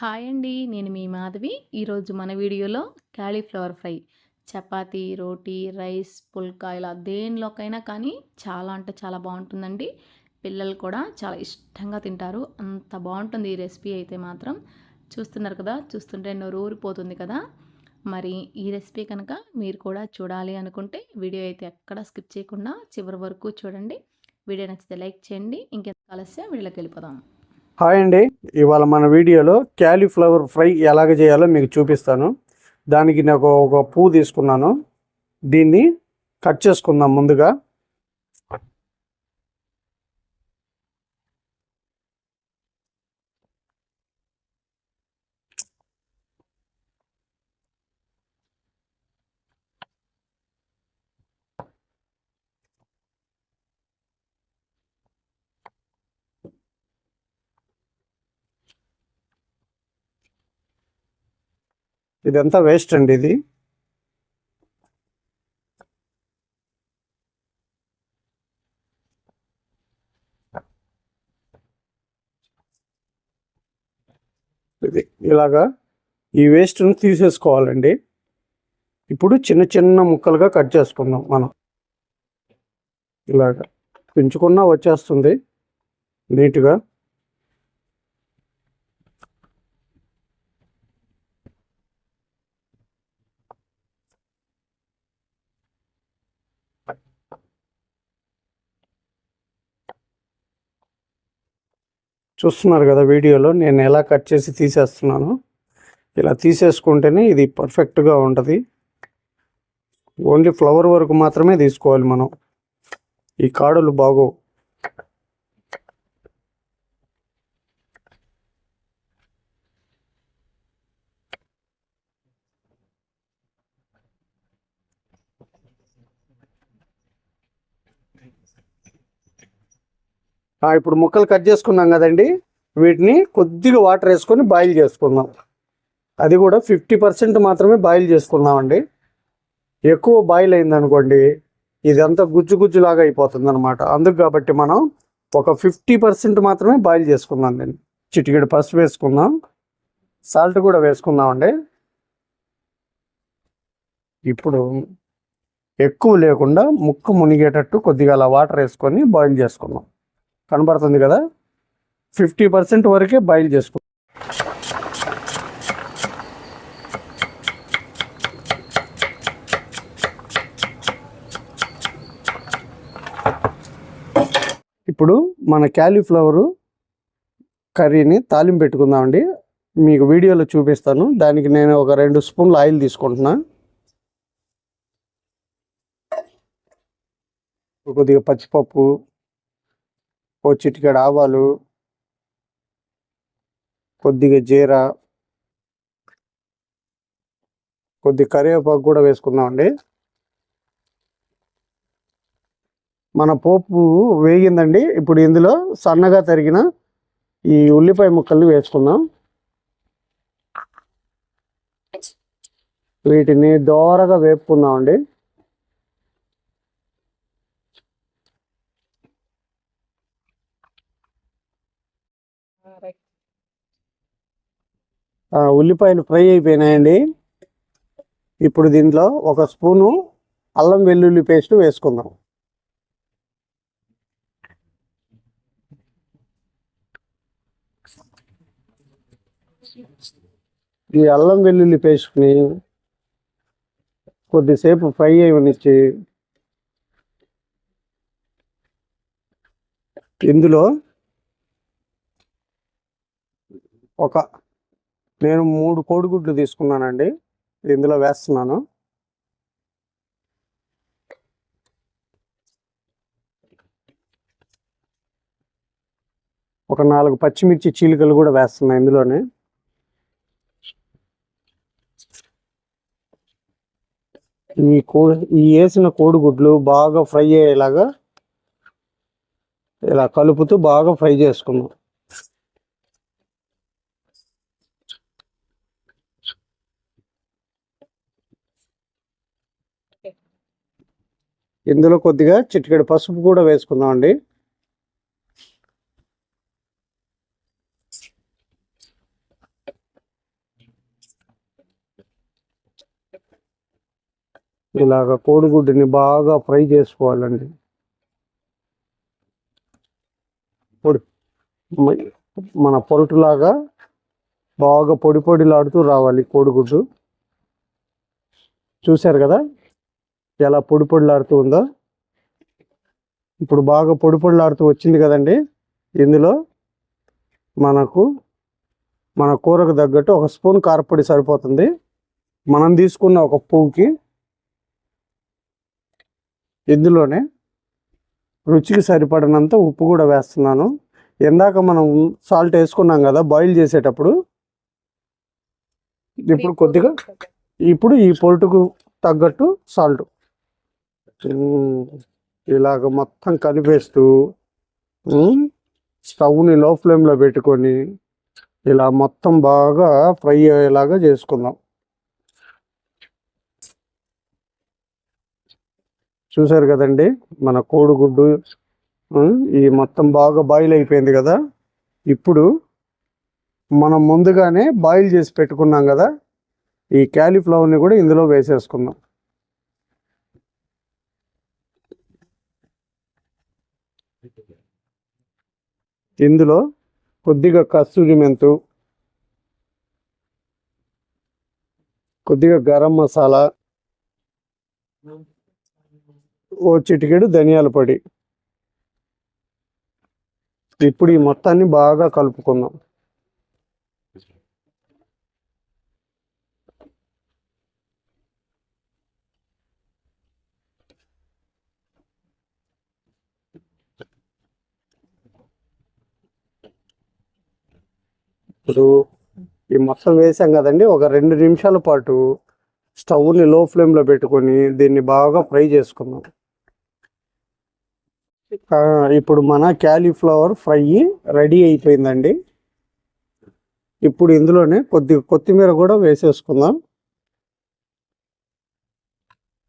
Hi అండి నేను మీ మాధవి. ఈరోజు మన వీడియోలో cauliflower fry. Chapati roti rice phulka ఇలా దేనిలోకైనా కానీ చాలా అంటే చాలా బాగుంటుందండి. పిల్లలు కూడా చాలా ఇష్టంగా తింటారు. అంత బాగుంటుంది ఈ రెసిపీ అయితే మాత్రం. చూస్తున్నారు కదా చూస్తుంటే నోరు ఊరిపోతుంది కదా. మరి ఈ రెసిపీ కనుక మీరు కూడా చూడాలి అనుకుంటే వీడియో అయితే ఎక్కడ స్కిప్ చేయకుండా చివరి వరకు చూడండి. వీడియో నచ్చితే లైక్ చేయండి. ఇంకెంత ఆలస్యం వీడియోకి వెళ్ళిపోదాం. హాయ్ అండి. ఇవాళ మన వీడియోలో క్యాలీఫ్లవర్ ఫ్రై ఎలాగ చేయాలో మీకు చూపిస్తాను. దానికి నాకు ఒక పువ్వు తీసుకున్నాను. దీన్ని కట్ చేసుకుందాం ముందుగా. ఇదంతా వేస్ట్ అండి ఇది. ఇది ఇలాగా ఈ వేస్ట్ను తీసేసుకోవాలండి. ఇప్పుడు చిన్న చిన్న ముక్కలుగా కట్ చేసుకుందాం మనం. ఇలాగా పెంచుకున్నా వచ్చేస్తుంది నీట్గా. చూస్తున్నారు కదా వీడియోలో నేను ఎలా కట్ చేసి తీసేస్తున్నాను. ఇలా తీసేసుకుంటేనే ఇది పర్ఫెక్ట్గా ఉంటుంది. ఓన్లీ ఫ్లవర్ వరకు మాత్రమే తీసుకోవాలి మనం. ఈ కాడలు బాగోవు. ఇప్పుడు ముక్కలు కట్ చేసుకున్నాం కదండి. వీటిని కొద్దిగా వాటర్ వేసుకొని బాయిల్ చేసుకుందాం. అది కూడా ఫిఫ్టీ పర్సెంట్ మాత్రమే బాయిల్ చేసుకుందామండి ఎక్కువ బాయిల్ అయిందనుకోండి ఇదంతా గుజ్జు గుజ్జులాగా అయిపోతుంది అనమాట అందుకు కాబట్టి మనం ఒక ఫిఫ్టీ పర్సెంట్ మాత్రమే బాయిల్ చేసుకుందాం దీన్ని చిటికెడు పసుపు వేసుకుందాం. సాల్ట్ కూడా వేసుకుందామండి. ఇప్పుడు ఎక్కువ లేకుండా ముక్కు మునిగేటట్టు కొద్దిగా అలా వాటర్ వేసుకొని బాయిల్ చేసుకుందాం. కనబడుతుంది కదా? ఫిఫ్టీ పర్సెంట్ వరకే బాయిల్ చేసుకో ఇప్పుడు మన క్యాలీఫ్లవరు కర్రీని తాలింపు పెట్టుకుందామండి. మీకు వీడియోలో చూపిస్తాను. దానికి నేను ఒక రెండు స్పూన్లు ఆయిల్ తీసుకుంటున్నా. కొద్దిగా పచ్చిపప్పు ఓ చిటికెడు ఆవాలు కొద్దిగా జీర కొద్ది కరివేపాకు కూడా వేసుకుందామండి. మన పోపు వేగిందండి. ఇప్పుడు ఇందులో సన్నగా తరిగిన ఈ ఉల్లిపాయ ముక్కల్ని వేసుకుందాం. వీటిని దోరగా వేపుకుందామండి. ఉల్లిపాయలు ఫ్రై అయిపోయినాయండి. ఇప్పుడు దీంట్లో ఒక స్పూను అల్లం వెల్లుల్లి పేస్ట్ వేసుకుందాం. ఈ అల్లం వెల్లుల్లి పేస్ట్ని కొద్దిసేపు ఫ్రై అయ్యనిచ్చి ఇందులో ఒక నేను మూడు కోడిగుడ్లు తీసుకున్నానండి. ఇందులో వేస్తున్నాను. ఒక నాలుగు పచ్చిమిర్చి చీలికలు కూడా వేస్తున్నా ఇందులోనే. ఈ కో ఈ వేసిన కోడిగుడ్లు బాగా ఫ్రై అయ్యేలాగా ఇలా కలుపుతూ బాగా ఫ్రై చేసుకుందాం. ఇందులో కొద్దిగా చిటికెడు పసుపు కూడా వేసుకుందామండి. ఇలాగ కోడిగుడ్డుని బాగా ఫ్రై చేసుకోవాలండి. పొడి మన పొరుటులాగా బాగా పొడి పొడిలాడుతూ రావాలి కోడిగుడ్డు. చూశారు కదా? ఎలా పొడి పొడిలాడుతూ ఉందో. ఇప్పుడు బాగా పొడి పొడిలాడుతూ వచ్చింది కదండి. ఇందులో మనకు మన కూరకు తగ్గట్టు ఒక స్పూన్ కారపొడి సరిపోతుంది. మనం తీసుకున్న ఒక పువ్వుకి ఇందులోనే రుచికి సరిపడినంత ఉప్పు కూడా వేస్తున్నాను. ఇందాక మనం సాల్ట్ వేసుకున్నాం కదా బాయిల్ చేసేటప్పుడు. ఇప్పుడు కొద్దిగా ఇప్పుడు ఈ పొట్టుకు తగ్గట్టు సాల్ట్. ఇలాగ మొత్తం కలిపేస్తూ స్టవ్ని లో ఫ్లేమ్లో పెట్టుకొని ఇలా మొత్తం బాగా ఫ్రై అయ్యేలాగా చేసుకుందాం. చూసారు కదండి మన కోడిగుడ్డు ఈ మొత్తం బాగా బాయిల్ అయిపోయింది కదా. ఇప్పుడు మనం ముందుగానే బాయిల్ చేసి పెట్టుకున్నాం కదా ఈ క్యాలీఫ్లవర్ని కూడా ఇందులో వేసేసుకుందాం. ఇందులో కొద్దిగా కస్తూరి మెంతు కొద్దిగా గరం మసాలా ఓ చిటికెడు ధనియాల పొడి. ఇప్పుడు ఈ మొత్తాన్ని బాగా కలుపుకుందాం. ఇప్పుడు ఈ మొత్తం వేసాం కదండి ఒక రెండు నిమిషాల పాటు స్టవ్ని లో ఫ్లేమ్లో పెట్టుకొని దీన్ని బాగా ఫ్రై చేసుకుందాం. ఇప్పుడు మన క్యాలీఫ్లవర్ ఫ్రై రెడీ అయిపోయిందండి. ఇప్పుడు ఇందులోనే కొద్దిగా కొత్తిమీర కూడా వేసేసుకుందాం.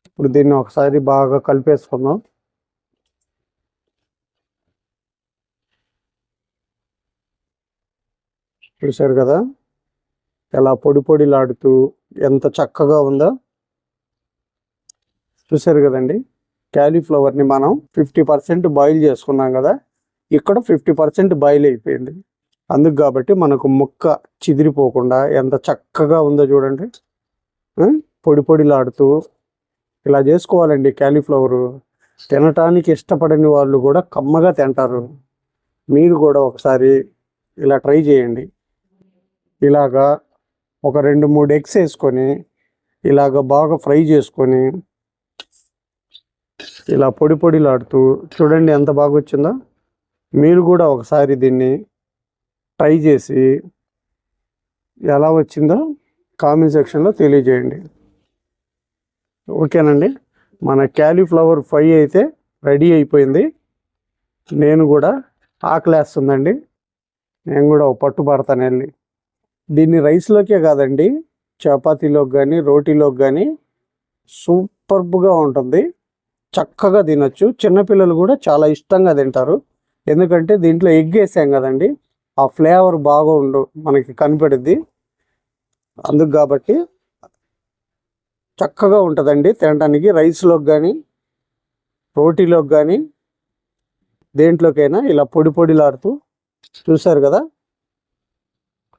ఇప్పుడు దీన్ని ఒకసారి బాగా కలిపేసుకుందాం. చూసారు కదా? ఎలా పొడి పొడిలాడుతూ ఎంత చక్కగా ఉందో? చూసారు కదండి? క్యాలీఫ్లవర్ని మనం ఫిఫ్టీ పర్సెంట్ బాయిల్ చేసుకున్నాం కదా? ఇక్కడ ఫిఫ్టీ పర్సెంట్ బాయిల్ అయిపోయింది. అందుకు కాబట్టి మనకు ముక్క చిదిరిపోకుండా ఎంత చక్కగా ఉందో చూడండి. పొడి పొడిలాడుతూ ఇలా చేసుకోవాలండి క్యాలీఫ్లవరు. తినటానికి ఇష్టపడని వాళ్ళు కూడా కమ్మగా తింటారు. మీరు కూడా ఒకసారి ఇలా ట్రై చేయండి. ఇలాగా ఒక రెండు మూడు ఎగ్స్ వేసుకొని ఇలాగ బాగా ఫ్రై చేసుకొని ఇలా పొడి పొడిలాడుతూ చూడండి ఎంత బాగా వచ్చిందో. మీరు కూడా ఒకసారి దీన్ని ట్రై చేసి ఎలా వచ్చిందో కామెంట్ సెక్షన్లో తెలియజేయండి. ఓకేనండి మన క్యాలీఫ్లవర్ ఫ్రై అయితే రెడీ అయిపోయింది. నేను కూడా ఆకలేస్తుందండి. నేను కూడా ఒక పట్టు పడతాను వెళ్ళి. దీన్ని రైస్లోకే కాదండి చపాతీలోకి కానీ రోటీలోకి కానీ సూపర్బ్గా ఉంటుంది. చక్కగా తినొచ్చు. చిన్నపిల్లలు కూడా చాలా ఇష్టంగా తింటారు. ఎందుకంటే దీంట్లో ఎగ్ వేసాం కదండి ఆ ఫ్లేవర్ బాగా ఉండు మనకి కనపడుద్ది. అందుకు కాబట్టి చక్కగా ఉంటుందండి తినడానికి రైస్లోకి కానీ రోటీలోకి కానీ దేంట్లోకైనా ఇలా పొడి పొడిలాడుతూ చూసారు కదా?